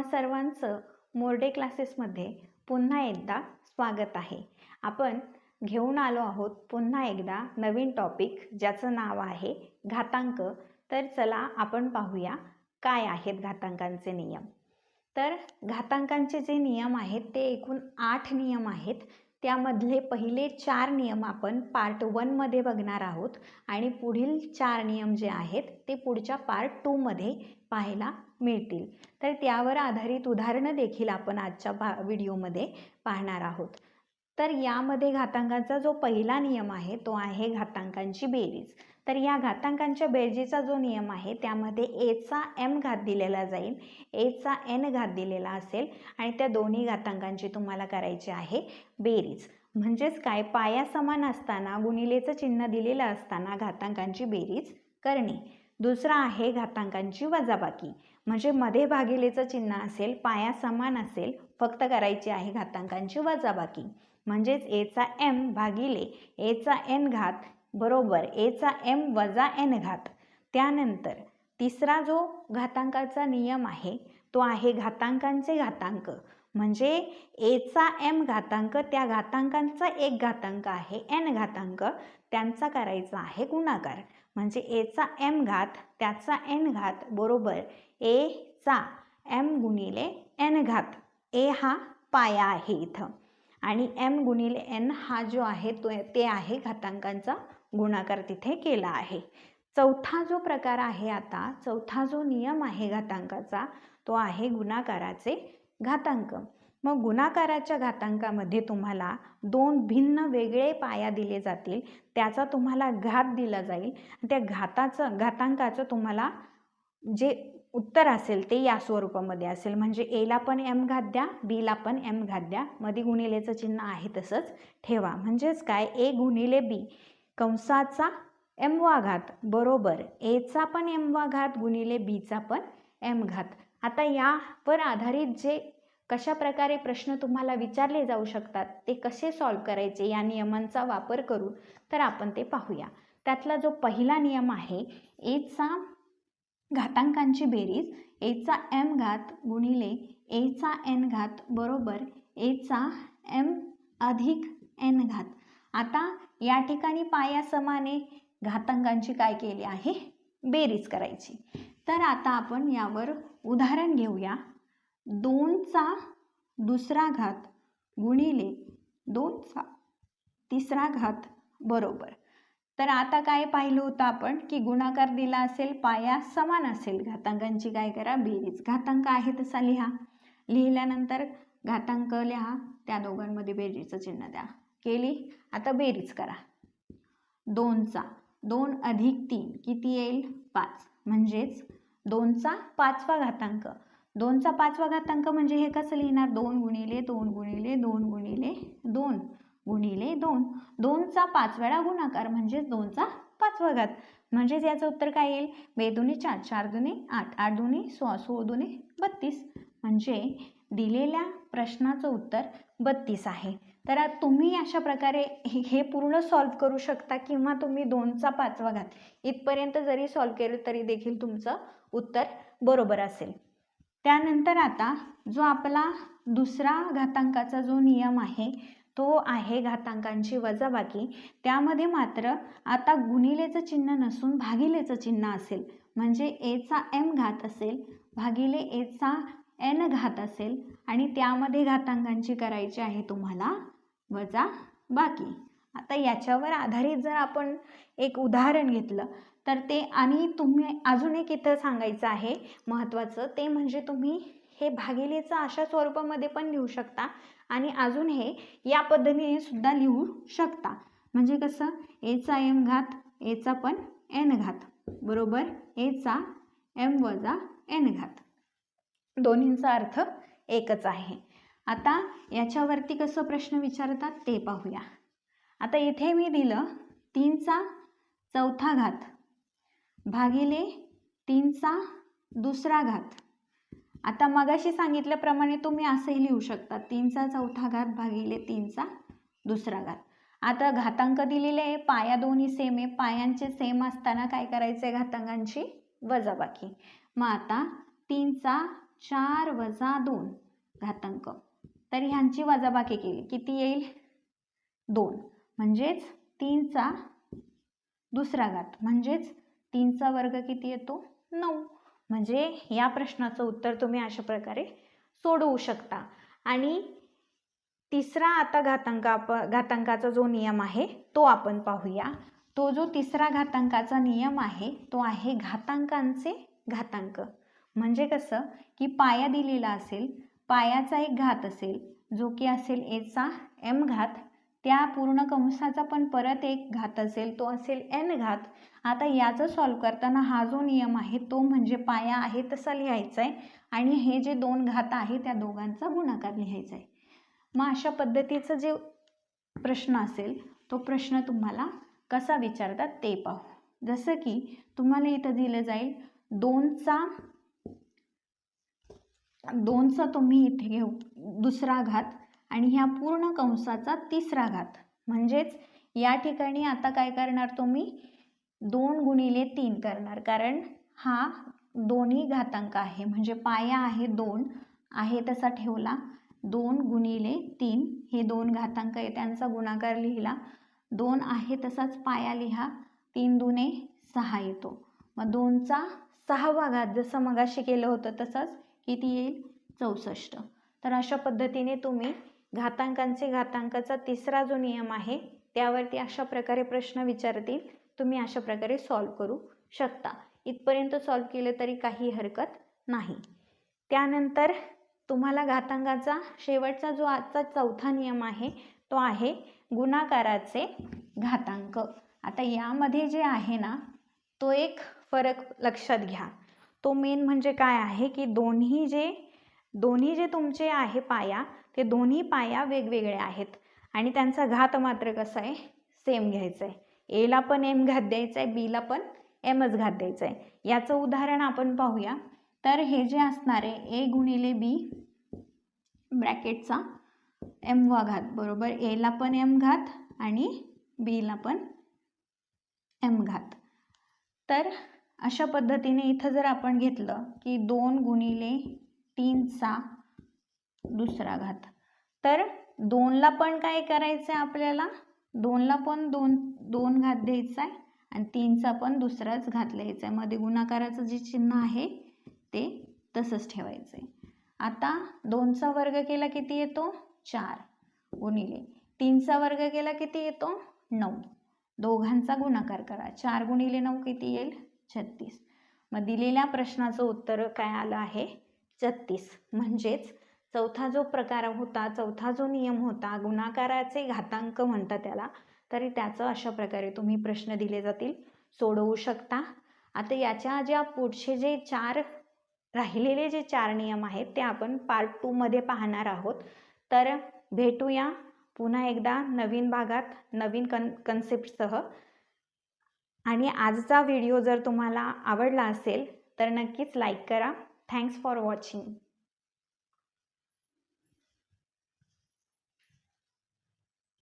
तुम्हा सर्वांचं मोर्डे क्लासेसमध्ये पुन्हा एकदा स्वागत आहे. आपण घेऊन आलो आहोत पुन्हा एकदा नवीन टॉपिक ज्याचं नाव आहे घातांक. तर चला आपण पाहूया काय आहेत घातांकांचे नियम. तर घातांकांचे जे नियम आहेत ते एकूण आठ नियम आहेत. त्यामधले पहिले चार नियम आपण पार्ट वनमध्ये बघणार आहोत आणि पुढील चार नियम जे आहेत ते पुढच्या पार्ट टूमध्ये पाहायला मिळतील. तर त्यावर आधारित उदाहरणं देखील आपण आजच्या भा व्हिडिओमध्ये पाहणार आहोत. तर यामध्ये घातांकांचा जो पहिला नियम आहे तो आहे घातांकांची बेरीज. तर या घातांकांच्या बेरजेचा जो नियम आहे त्यामध्ये एचा एम घात दिलेला जाईल. एचा एन घात दिलेला असेल आणि त्या दोन्ही घातांकांची तुम्हाला करायची आहे बेरीज. म्हणजेच काय? पाया समान असताना गुणिलेचं चिन्ह दिलेलं असताना घातांकांची बेरीज करणे. दुसरा आहे घातांकांची वजाबाकी. म्हणजे मध्ये भागिलेचं चिन्ह असेल पाया समान असेल फक्त करायची आहे घातांकांची वजाबाकी. म्हणजेच एचा एम भागिले एचा एन घात बरोबर. एचा एम वजा एन घात. त्यानंतर तिसरा जो घातांकाचा नियम आहे तो आहे घातांकांचे घातांक. म्हणजे एचा एम घातांक त्या घातांकांचा एक घातांक आहे एन घातांक. त्यांचा करायचा आहे गुणाकार. म्हणजे एचा एम घात त्याचा एन घात बरोबर एचा एम गुणिले एन घात. ए हा पाया आहे इथं. आणि एम गुणिले एन हा जो आहे तो ते आहे घातांकांचा गुणाकार तिथे केला आहे. चौथा जो प्रकार आहे आता चौथा जो नियम आहे घातांकाचा तो आहे गुणाकाराचे घातांक. मग गुणाकाराच्या घातांकामध्ये तुम्हाला दोन भिन्न वेगळे पाया दिले जातील त्याचा तुम्हाला घात दिला जाईल. त्या घाताचं घातांकाचं तुम्हाला जे उत्तर असेल ते या स्वरूपामध्ये असेल. म्हणजे एला पण एम घात द्या बीला पण एम घात द्या. मध्ये गुणिलेचं चिन्ह आहे तसंच ठेवा. म्हणजेच काय? ए गुणिले बी कंसाचा एमवा घात बरोबर एचा पण एमवा घात गुणिले बीचा पण एम घात. आता यावर आधारित जे कशा प्रकारे प्रश्न तुम्हाला विचारले जाऊ शकतात ते कसे सॉल्व करायचे या नियमांचा वापर करू तर आपण ते पाहूया. त्यातला जो पहिला नियम आहे एचा घातांकांची बेरीज एचा एम घात गुणिले एचा एन घात बरोबर एचा एम अधिक एन घात. आता या ठिकाणी पाया समाने घातांकांची काय केली आहे? बेरीज करायची. तर आता आपण यावर उदाहरण घेऊया. दोनचा दुसरा घात गुणिले दोनचा तिसरा घात बरोबर. तर आता काय पाहिलं होतं आपण? की गुणाकार दिला असेल पाया समान असेल. घातांकांची काय करा? बेरीज. घातांक आहे तसा लिहा. लिहिल्यानंतर घातांक लिहा. त्या दोघांमध्ये बेरीजचं चिन्ह द्या. केली? आता बेरीज करा. दोनचा. दोन अधिक तीन. किती येईल? पाच. म्हणजेच दोनचा पाचवा घातांक. दोनचा पाचवा घातांक म्हणजे हे कसं लिहिणार? दोन गुणिले दोन गुणिले दोन गुणिले दोन गुणिले दोन. दोनचा पाच वेळा गुणाकार म्हणजेच दोनचा पाचवा घात. म्हणजेच याचं उत्तर काय येईल? बेदुनी चार चार दुने आठ आठ दुने सोळा सो दुने बत्तीस. म्हणजे दिलेल्या प्रश्नाचं उत्तर बत्तीस आहे. तर तुम्ही अशा प्रकारे हे पूर्ण सॉल्व करू शकता किंवा तुम्ही दोनचा पाचवा घात इथपर्यंत जरी सॉल्व केलं तरी देखील तुमचं उत्तर बरोबर असेल. त्यानंतर आता जो आपला दुसरा घातांकाचा जो नियम आहे तो आहे घातांकांची वजाबाकी. त्यामध्ये मात्र आता गुणिलेचं चिन्ह नसून भागिलेचं चिन्ह असेल. म्हणजे एचा एम घात असेल भागिले एचा एन घात असेल आणि त्यामध्ये घातांकांची करायची आहे तुम्हाला वजा बाकी. आता याच्यावर आधारित जर आपण एक उदाहरण घेतलं तर ते आणि तुम्ही अजून एक इथं सांगायचं आहे महत्त्वाचं ते म्हणजे तुम्ही हे भागिलेचं अशा स्वरूपामध्ये पण लिहू शकता आणि अजून हे या पद्धतीने सुद्धा लिहू शकता. म्हणजे कसं? एचा एम घात एचा पण एन घात. बरोबर? एचा एम वजा एन घात. दोन्हींचा अर्थ एकच आहे. आता याच्यावरती कसं प्रश्न विचारतात ते पाहूया. आता इथे मी दिलं तीनचा चौथा घात भागिले तीनचा दुसरा घात. आता मगाशी सांगितल्याप्रमाणे तुम्ही असंही लिहू शकता तीनचा चौथा घात भागिले तीनचा दुसरा घात. आता घातांक दिलेले आहे पाया दोन्ही सेम आहे पायांचे सेम असताना काय करायचं आहे घातांकांची? वजाबाकी. मग आता तीनचा चार वजा दोन घातांक. तर ह्यांची वजाबाकी केली. किती येईल? दोन. म्हणजेच तीनचा दुसरा घात. म्हणजेच तीनचा वर्ग किती येतो? नऊ. म्हणजे या प्रश्नाचं उत्तर तुम्ही अशा प्रकारे सोडवू शकता. आणि तिसरा आता घातांका आप घातांकाचा जो नियम आहे तो आपण पाहूया. तो जो तिसरा घातांकाचा नियम आहे तो आहे घातांकांचे घातांक. म्हणजे कसं की पाया दिलेला असेल पायाचा एक घात असेल जो की असेल एचा एम घात त्या पूर्ण कंसाचा पण परत एक घात असेल तो असेल एन घात. आता याचं सॉल्व करताना हा जो नियम आहे तो म्हणजे पाया आहे तसा लिहायचा आहे आणि हे जे दोन घात आहे त्या दोघांचा गुणाकार लिहायचा आहे मग अशा पद्धतीचं जे प्रश्न असेल तो प्रश्न तुम्हाला कसा विचारतात ते पाहू. जसं की तुम्हाला इथं दिलं जाईल दोनचा दोनचा तुम्ही इथे घेऊ दुसरा घात आणि ह्या पूर्ण कंसाचा तिसरा घात. म्हणजेच या ठिकाणी आता काय करणार तुम्ही? दोन गुणिले तीन करणार कारण हा दोन्ही घातांक आहे. म्हणजे पाया आहे दोन आहे तसा ठेवला. दोन गुणिले तीन हे दोन घातांक आहे त्यांचा गुणाकार लिहिला. दोन आहे तसाच पाया लिहा. तीन दुने सहा येतो. मग दोनचा सहावा घात जसं मगाशी केलं होतं तसंच किती येईल? चौसष्ट. तर अशा पद्धतीने तुम्ही घातांकांचे घातांकाचा तिसरा जो नियम आहे त्यावरती अशा प्रकारे प्रश्न विचारतील. तुम्ही अशा प्रकारे सॉल्व करू शकता. इथपर्यंत सॉल्व केलं तरी काही हरकत नाही. त्यानंतर तुम्हाला घातांकाचा शेवटचा जो आजचा चौथा नियम आहे तो आहे गुणाकाराचे घातांक. आता यामध्ये जे आहे ना तो एक फरक लक्षात घ्या. तो मेन म्हणजे काय आहे की दोन्ही जे दोन्ही जे तुमचे आहे पाया ते दोन्ही पाया वेगवेगळे आहेत. आणि त्यांचा घात मात्र कसा आहे? सेम घ्यायचा आहे एला पण एम घात द्यायचा आहे बीला पण एमच घात द्यायचा आहे याचं उदाहरण आपण पाहूया. तर हे जे असणार आहे ए गुणिले बी ब्रॅकेटचा एम वा घात बरोबर? एला पण एम घात आणि बीला पण एम घात. तर अशा पद्धतीने इथं जर आपण घेतलं की दोन गुणिले तीनचा दुसरा घात. तर दोनला पण काय करायचं आहे आपल्याला? दोनला पण दोन दोन घात द्यायचा आहे आणि तीनचा पण दुसराच घात लिहायचा आहे मध्ये गुणाकाराचं जे चिन्ह आहे ते तसंच ठेवायचं आहे आता दोनचा वर्ग केला किती येतो? चार गुणिले. तीनचा वर्ग केला किती येतो? नऊ. दोघांचा गुणाकार करा. चार गुणिले नऊ किती येईल? छत्तीस. मग दिलेल्या प्रश्नाचं उत्तर काय आलं आहे? छत्तीस. म्हणजेच चौथा जो प्रकार होता चौथा जो नियम होता गुणाकाराचे घातांक म्हणतात त्याला तरी त्याचं अशा प्रकारे तुम्ही प्रश्न दिले जातील. सोडवू शकता. आता याच्या ज्या पुढचे जे चार राहिलेले जे चार नियम आहेत ते आपण पार्ट टूमध्ये पाहणार आहोत. तर भेटूया पुन्हा एकदा नवीन भागात नवीन कन कन्सेप्टसह आणि आजचा व्हिडिओ जर तुम्हाला आवडला असेल तर नक्कीच लाईक करा. Thanks for watching